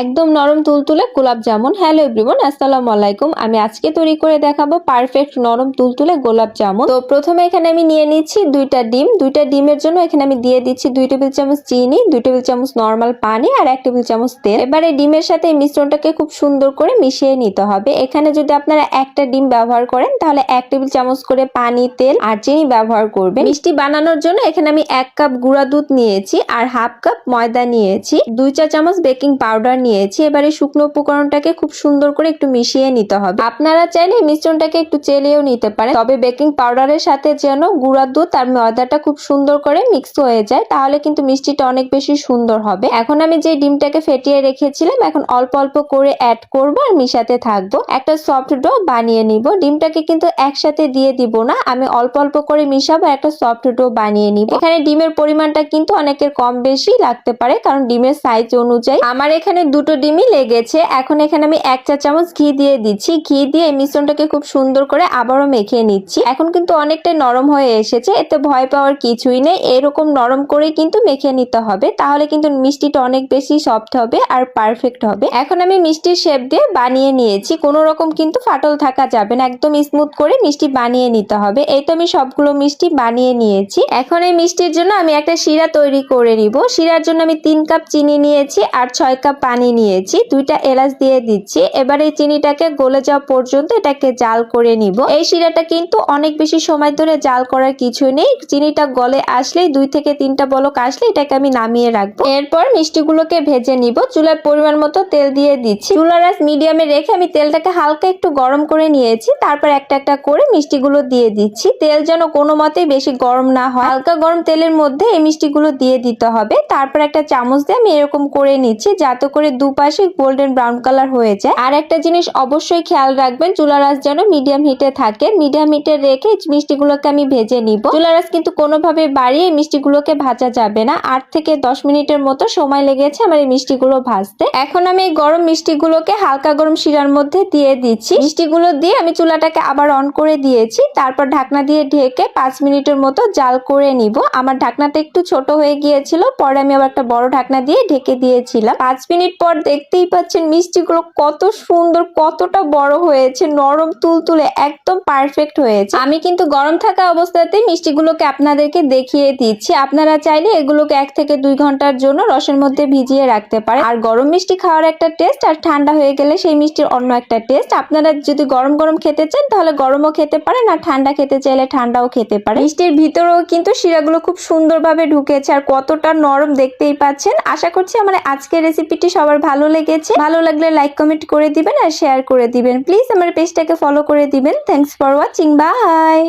একদম নরম তুলতুলে গোলাপ জামুন। হ্যালো এভরিওয়ান আসসালামু আলাইকুম। আমি আজকে তৈরি করে দেখাবো পারফেক্ট নরম তুলতুলে গোলাপ জামুন। তো প্রথমে এখানে আমি নিয়ে নিচ্ছি দুইটা ডিম। দুইটা ডিমের জন্য এখানে আমি দিয়ে দিচ্ছি দুই টেবিল চামচ চিনি, দুই টেবিল চামচ নর্মাল পানি আর এক টেবিল চামচ তেল। এবারে ডিমের সাথে এই মিশ্রণটাকে খুব সুন্দর করে মিশিয়ে নিতে হবে। এখানে যদি আপনারা একটা ডিম ব্যবহার করেন, তাহলে এক টেবিল চামচ করে পানি, তেল আর চিনি ব্যবহার করবেন। মিষ্টি বানানোর জন্য এখানে আমি এক কাপ গুঁড়া দুধ নিয়েছি আর হাফ কাপ ময়দা নিয়েছি। দুই চা চামচ বেকিং পাউডার নিয়েছি। এবারে শুকনো উপকরণটাকে খুব সুন্দর করে একটু মিশিয়ে নিতে হবে। আপনারা চাইলে মিশ্রণটাকে একটু চেলেও নিতে পারেন। তবে বেকিং পাউডারের সাথে যেন গুঁড়া দুধ আর ময়দাটা খুব সুন্দর করে মিক্স হয়ে যায়, তাহলে কিন্তু মিষ্টিটা অনেক বেশি সুন্দর হবে। এখন আমি যে ডিমটাকে ফেটিয়ে রেখেছিলাম, এখন অল্প অল্প করে অ্যাড করব আর মিশাতে থাকব। একটা সফট ডো বানিয়ে নিব। ডিমটাকে কিন্তু একসাথে দিয়ে দিব না, আমি অল্প অল্প করে মিশাবো, একটা সফট ডো বানিয়ে নিব। এখানে ডিমের পরিমাণটা কিন্তু অনেকের কম বেশি লাগতে পারে, কারণ ডিমের সাইজ অনুযায়ী। আমার এখানে দুটো ডিমই লেগেছে। এখন এখানে আমি এক চা চামচ ঘি দিয়ে দিচ্ছি। ঘি দিয়ে এই মিশ্রণটাকে খুব সুন্দর করে আবারও মেখে নিচ্ছি। এখন কিন্তু অনেকটাই নরম হয়ে এসেছে, এতে ভয় পাওয়ার কিছুই নেই। এরকম নরম করে কিন্তু মেখে নিতে হবে, তাহলে কিন্তু মিষ্টিটা অনেক বেশি সফট হবে আর পারফেক্ট হবে। এখন আমি মিষ্টির শেপ দিয়ে বানিয়ে নিয়েছি। কোনো রকম কিন্তু ফাটল থাকা যাবে না, একদম স্মুথ করে মিষ্টি বানিয়ে নিতে হবে। এই তো আমি সবগুলো মিষ্টি বানিয়ে নিয়েছি। এখন এই মিষ্টির জন্য আমি একটা শিরা তৈরি করে নিব। শিরার জন্য আমি তিন কাপ চিনি নিয়েছি আর ছয় কাপ নিয়েছি, দুইটা এলাচ দিয়ে দিচ্ছি। এবার এই চিনিটাকে গলে যাওয়া পর্যন্ত এটাকে জাল করে নিব। এই শিরাটা কিন্তু অনেক বেশি সময় ধরে জাল করার কিছু নেই। চিনিটা গলে আসলেই দুই থেকে তিনটা বলক আসলে এটাকে আমি নামিয়ে রাখব। এরপর মিষ্টিগুলোকে ভেজে নিব। চুলার পরিমাণ মতো তেল দিয়ে দিচ্ছি। চুলার আঁচ মিডিয়ামে রেখে আমি তেলটাকে হালকা একটু গরম করে নিয়েছি। তারপর একটা একটা করে মিষ্টিগুলো দিয়ে দিচ্ছি। তেল যেন কোনো মতেই বেশি গরম না হয়। হালকা গরম তেলের মধ্যে এই মিষ্টিগুলো দিয়ে দিতে হবে। তারপর একটা চামচ দিয়ে আমি এরকম করে নিচ্ছি, যাতে করে দুপাশে গোল্ডেন ব্রাউন কালার হয়ে যায়। আর একটা জিনিস অবশ্যই খেয়াল রাখবেন চুলার আঁচ যেন মিডিয়াম হিটে থাকে। মিডিয়াম হিটে রেখে মিষ্টিগুলোকে আমি ভেজে নিব। চুলার আঁচ কিন্তু কোনোভাবে বাড়িয়ে মিষ্টিগুলোকে ভাজা যাবে না। আট থেকে দশ মিনিটের মতো সময় লেগেছে আমার এই মিষ্টিগুলো ভাজতে। এখন আমি এই গরম মিষ্টিগুলোকে হালকা গরম শিরার মধ্যে দিয়ে দিচ্ছি। মিষ্টিগুলো দিয়ে আমি চুলাটাকে আবার অন করে দিয়েছি। তারপর ঢাকনা দিয়ে ঢেকে পাঁচ মিনিটের মতো জাল করে নিব। আমার ঢাকনাটা একটু ছোট হয়ে গিয়েছিল, পরে আমি আবার একটা বড় ঢাকনা দিয়ে ঢেকে দিয়েছিলাম। পাঁচ মিনিট পর দেখতেই পাচ্ছেন মিষ্টিগুলো কত সুন্দর, কতটা বড় হয়েছে, নরম তুলতুলে, একদম পারফেক্ট হয়েছে। আমি কিন্তু গরম থাকা অবস্থাতে মিষ্টিগুলোকে আপনাদেরকে দেখিয়ে দিচ্ছি। আপনারা চাইলে এগুলোকে এক থেকে দুই ঘণ্টার জন্য রসের মধ্যে ভিজিয়ে রাখতে পারেন। আর গরম মিষ্টি খাওয়ার একটা টেস্ট আর ঠান্ডা হয়ে গেলে সেই মিষ্টির অন্য একটা টেস্ট আপনারা যদি গরম গরম খেতে চান, তাহলে গরমও খেতে পারেন আর ঠান্ডা খেতে চাইলে ঠান্ডাও খেতে পারেন। মিষ্টির ভিতরেও কিন্তু শিরাগুলো খুব সুন্দরভাবে ঢুকেছে আর কতটা নরম দেখতেই পাচ্ছেন। আশা করছি আমার আজকের রেসিপিটি সবার ভালো লেগেছে। ভালো লাগলে লাইক কমেন্ট করে দিবেন আর শেয়ার করে দিবেন। প্লিজ আমার পেজটাকে ফলো করে দিবেন। Thanks for watching by